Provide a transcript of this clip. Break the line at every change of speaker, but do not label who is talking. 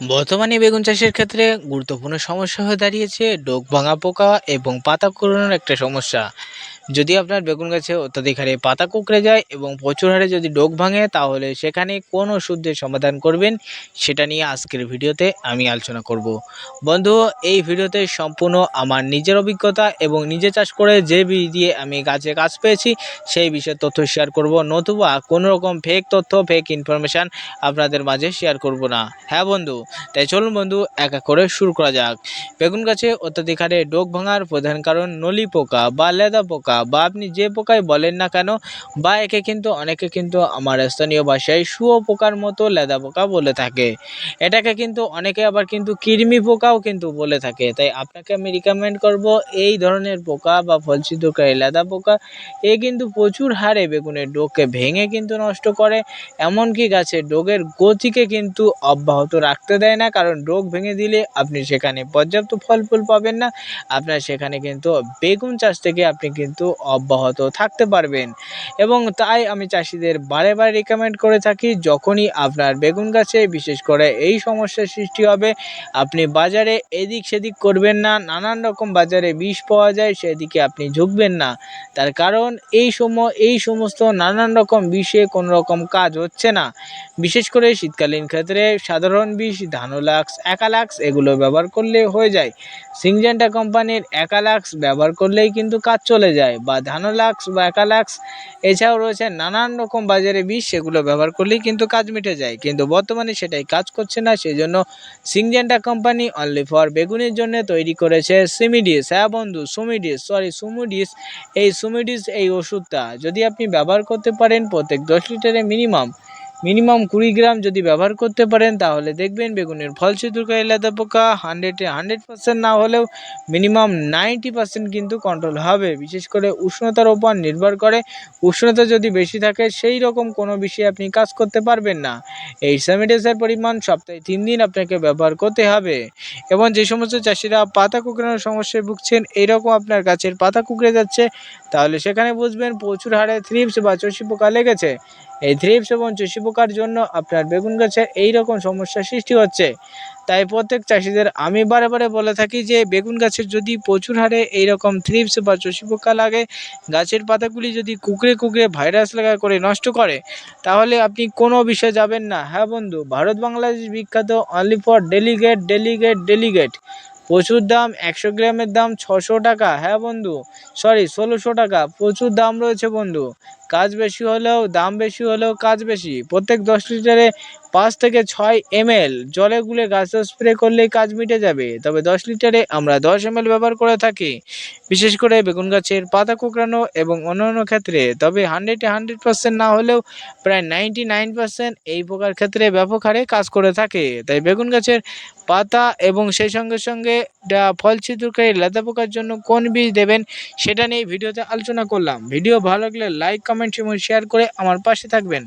বর্তমানে বেগুন চাষের ক্ষেত্রে গুরুত্বপূর্ণ সমস্যা হয়ে দাঁড়িয়েছে, ডোক ভাঙা পোকা এবং পাতা কুড়োনোর একটা সমস্যা। যদি আপনার বেগুন গাছে অত্যাধিক হারে পাতা কুঁকড়ে যায় এবং প্রচুর হারে যদি ডোক ভাঙে, তাহলে সেখানে কোন ওষুধের সমাধান করবেন সেটা নিয়ে আজকের ভিডিওতে আমি আলোচনা করব। বন্ধু, এই ভিডিওতে সম্পূর্ণ আমার নিজের অভিজ্ঞতা এবং নিজে চাষ করে যে বীজ দিয়ে আমি গাছে কাজ পেয়েছি, সেই বিষয়ে তথ্য শেয়ার করব। নতুবা কোনো রকম ফেক তথ্য ফেক ইনফরমেশান আপনাদের মাঝে শেয়ার করব না। হ্যাঁ বন্ধু? তাই চলুন বন্ধু, এক এক করে শুরু করা যাক। বেগুন গাছে অত্যাধিক হারে ডোক ভাঙার প্রধান কারণ নলি পোকা বা লেদা পোকা। বা আপনি যে পোকাই বলেন না কেন, বা একে কিন্তু, অনেকে কিন্তু আমার স্থানীয় ভাষায় শুয়ো পোকার মতো লেদা পোকা বলে থাকে। এটাকে কিন্তু অনেকে আবার কিন্তু কৃমি পোকাও কিন্তু বলে থাকে। তাই আপনাকে আমি রিকমেন্ড করব এই ধরনের পোকা বা ফলছিদ্রকারী লেদা পোকা। এ কিন্তু প্রচুর হারে বেগুনের ডোককে ভেঙে কিন্তু নষ্ট করে। এমনকি গাছের ডোগের গতিকে কিন্তু অব্যাহত রাখতে দেয় না। কারণ ডোগ ভেঙে দিলে আপনি সেখানে পর্যাপ্ত ফল ফুল পাবেন না। আপনার সেখানে কিন্তু বেগুন চাষ থেকে আপনি কিন্তু অব্যাহত থাকতে পারবেন। এবং তাই আমি চাষিদের বারে বারে রিকমেন্ড করে থাকি, যখনই আপনার বেগুন গাছে বিশেষ করে এই সমস্যার সৃষ্টি হবে, আপনি বাজারে এদিক সেদিক করবেন না, নানান রকম বাজারে বিষ পাওয়া যায়, সেদিকে আপনি ঝুঁকবেন না। তার কারণ এই সময় এই সমস্ত নানান রকম বিষে কোনো রকম কাজ হচ্ছে না। বিশেষ করে শীতকালীন ক্ষেত্রে সাধারণ বিষ, ধানোলাক্স, একালাক্স এগুলো ব্যবহার করলে হয়ে যায়। সিংজেন্টা কোম্পানির একালাক্স ব্যবহার করলেই কিন্তু কাজ চলে যায়। বা ধানোলাক্স বা একালাক্স, এছাড়াও রয়েছে নানান রকম বাজারে বিষ, সেগুলো ব্যবহার করলেই কিন্তু কাজ মিটে যায়। কিন্তু বর্তমানে সেটাই কাজ করছে না সেই জন্য সিংজেন্টা কোম্পানি অনলি ফর বেগুনের জন্য তৈরি করেছে সিমিডিস হ্যাঁ বন্ধু সুমিডিস সরি সুমিডিস এই সুমিডিস এই ওষুধটা যদি আপনি ব্যবহার করতে পারেন, প্রত্যেক দশ লিটারে মিনিমাম মিনিমাম কুড়ি গ্রাম যদি ব্যবহার করতে পারেন, তাহলে দেখবেন বেগুনের ফল ছিদ্রকারী লেদা পোকা হান্ড্রেডে হান্ড্রেড পার্সেন্ট না হলেও মিনিমাম নাইনটি পার্সেন্ট কিন্তু কন্ট্রোল হবে। বিশেষ করে উষ্ণতার ওপর নির্ভর করে। উষ্ণতা যদি বেশি থাকে, সেই রকম কোনো বিষয়ে আপনি কাজ করতে পারবেন না। এই স্যামিডেসের পরিমাণ সপ্তাহে তিন দিন আপনাকে ব্যবহার করতে হবে। এবং যে সমস্ত চাষিরা পাতা কুকড়ানোর সমস্যায় ভুগছেন এইরকম আপনার গাছের পাতা কুকড়ে যাচ্ছে, তাহলে সেখানে বুঝবেন প্রচুর হারে থ্রিপস বা চষি পোকা লেগেছে। এই থ্রিপস এবং চষি পোকার জন্য আপনার বেগুন গাছের এই রকম সমস্যার সৃষ্টি হচ্ছে। তাই প্রত্যেক চাষিদের আমি বারে বারে বলে থাকি যে, বেগুন গাছের যদি প্রচুর হারে এইরকম থ্রিপস বা চষি পোকা লাগে, গাছের পাতাগুলি যদি কুকড়ে কুকড়ে ভাইরাস লাগা করে নষ্ট করে, তাহলে আপনি কোনো বিষয়ে যাবেন না। হ্যাঁ বন্ধু, ভারত বাংলাদেশ বিখ্যাত only for delegate delegate delegate প্রচুর দাম, একশো গ্রামের দাম, ছশো টাকা। হ্যাঁ বন্ধু সরি ষোলোশো টাকা। প্রচুর দাম রয়েছে বন্ধু। কাজ বেশি হলেও, দাম বেশি হলেও কাজ বেশি। প্রত্যেক দশ লিটারে পাঁচ থেকে ছয় এমএল জলে গুলে গাছে স্প্রে করলেই কাজ মিটে যাবে। তবে দশ লিটারে আমরা দশ এমএল ব্যবহার করে থাকি। বিশেষ করে বেগুন গাছের পাতা কুকড়ানো এবং অন্যান্য ক্ষেত্রে। তবে হান্ড্রেডে হান্ড্রেড পার্সেন্ট না হলেও প্রায় নাইনটি নাইন পার্সেন্ট এই প্রকার ক্ষেত্রে ব্যাপক হারে কাজ করে থাকে। তাই বেগুন গাছের পাতা এবং সেই সঙ্গে সঙ্গে ফল ছিদ্রকারী লেদা পোকার জন্য কোন বীজ দেবেন, সেটা নিয়ে ভিডিওতে আলোচনা করলাম। ভিডিও ভালো লাগলে লাইক কমেন্ট এবং শেয়ার করে আমার পাশে থাকবেন।